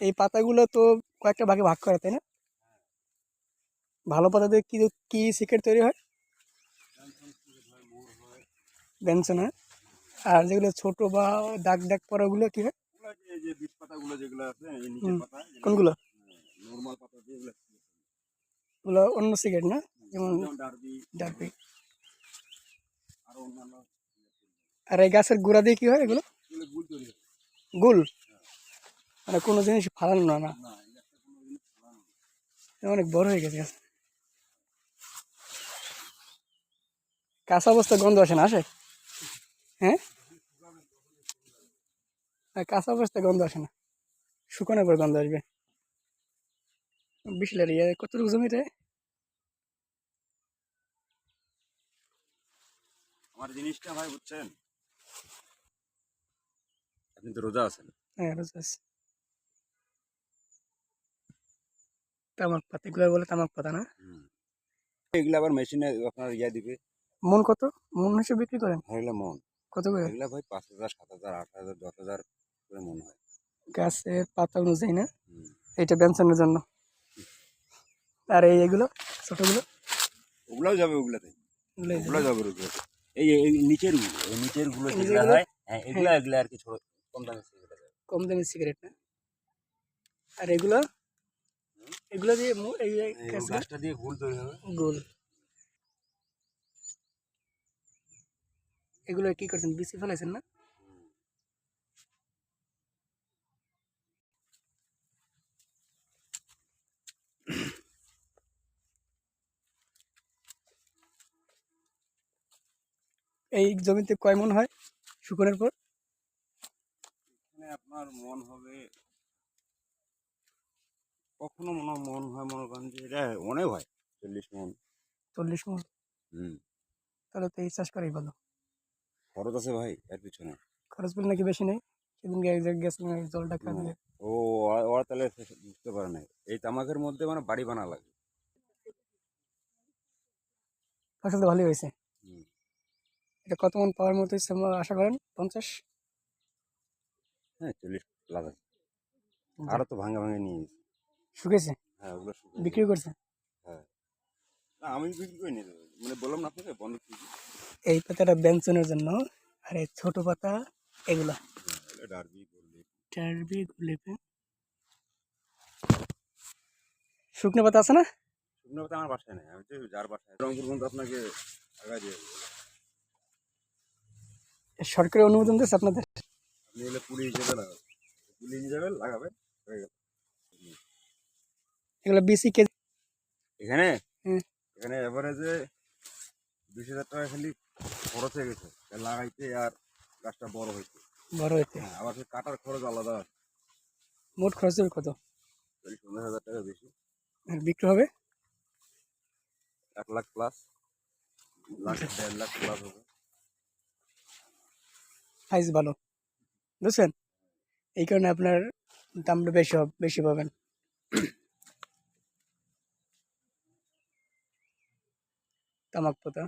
এই পাতাগুলো তো কয়েকটা ভাগে ভাগ করা তাই না? ভালো পাতা দিয়ে কি কি সিগারেট তৈরি হয়? বেনসন হয়। আর যেগুলো ছোট বা দাগ দাগ পড়াগুলো কি হয়? ওগুলো কোনগুলো? ওগুলো অন্য সিগারেট না? যেমন ডারবি। আরও এই গাছের গোড়া দিয়ে কি হয় এগুলো? হয়। গোল মানে কোনো জিনিস ফালানো না। না। অনেক বড় হয়ে গেছে কাঁচা অবস্থা গন্ধ আসে না আসে? হ্যাঁ? কাঁচা অবস্থা গন্ধ আসে না। শুকানোর পর গন্ধ আসবে। বিশলের ইয়ে কতটুকু জমিতে আমার জিনিসটা ভাই বুঝছেন? আপনি তো রোজা আছেন। হ্যাঁ রোজ আছে। তামাক পাতা এগুলো বলে তামাক পাতা না? এগুলো আবার মেশিনে আপনার ইয়া দিবে। মন কত? মন হিসেবে বিক্রি করেন? এগুলো মন। কত করে? এগুলো ভাই পাঁচ হাজার সাত হাজার আট হাজার দশ হাজার করে মন হয়। গাছের পাতা অনুযায়ী না? এটা ব্যঞ্জনের জন্য। আর এই এগুলো ছোটগুলো? ওগুলাও যাবে ওগুলাতে। ওগুলো যাবে। ওগুলাতে। এই নিচেরগুলো নিচেরগুলো যেগুলো যেগুলো? হয় হ্যাঁ এগুলা এগুলা আর কি ছোট কম দামে সিগারেট। কম দামি সিগারেট না? আর এগুলো? এগুলো দিয়ে এই গাছটা দিয়ে গুল তৈরি হবে। গোল এগুলো কি করছেন? বিসি ফেলাইছেন না? এই জমিতে কয় মন হয়? শুকনের পর? আপনার মন হবে কখনো মনে মন হয় মনে করেন যে এটা অনেক হয় চল্লিশ মন। চল্লিশ মন? হুম। তাহলে তো এই চাষ করাই ভালো। খরচ আছে ভাই এর পিছনে। খরচ বিল নাকি বেশি নেই? সেদিন গেছিলাম জলটা খাওয়া দিয়ে। ও ওরা- তাহলে বুঝতে পারে না এই তামাকের মধ্যে মানে বাড়ি বানা লাগে। ফসল তো ভালোই হয়েছে। এটা কত মন পাওয়ার মতো আশা করেন? পঞ্চাশ? হ্যাঁ চল্লিশ প্লাস আছে আরও তো ভাঙে ভাঙে নিয়ে গেছে। শুকেছে? হ্যাঁ ওগুলো বিক্রি করছে? গেছে। না আমি বিক্রি মানে বললাম না আপনাকে বন্ধ এই পাতাটা ব্যঞ্জনের জন্য আর এই ছোট পাতা এগুলা। ডারবি বললি টারবি শুকনো পাতা আছে না? শুকনো পাতা আমার বাসায় নেই আমি তো যার বাসায় রংপুর পর্যন্ত আপনাকে দিয়ে সরকারি অনুমোদন দিচ্ছে আপনাদের? আপনি এলে পুলি হিসেবে লাগাবেন পুলি হিসেবে লাগাবেন হয়ে গেল। এগুলো বিসি কেজি। এখানে। এখানে এভারেজে বিশ হাজার টাকা খালি খরচ হয়ে গেছে। লাগাইতে আর গাছটা বড় হয়েছে বড় হইতে। হ্যাঁ আবার কাটার খরচ আলাদা মোট খরচ হবে কত? চল্লিশ পঞ্চাশ হাজার টাকা বেশি। আর বিক্রি হবে? এক লাখ প্লাস লাখ দেড় লাখ প্লাস হবে। সাইজ ভালো। বুঝছেন? এই কারণে আপনার দামটা বেশি হবে বেশি পাবেন। তামাক পাতা।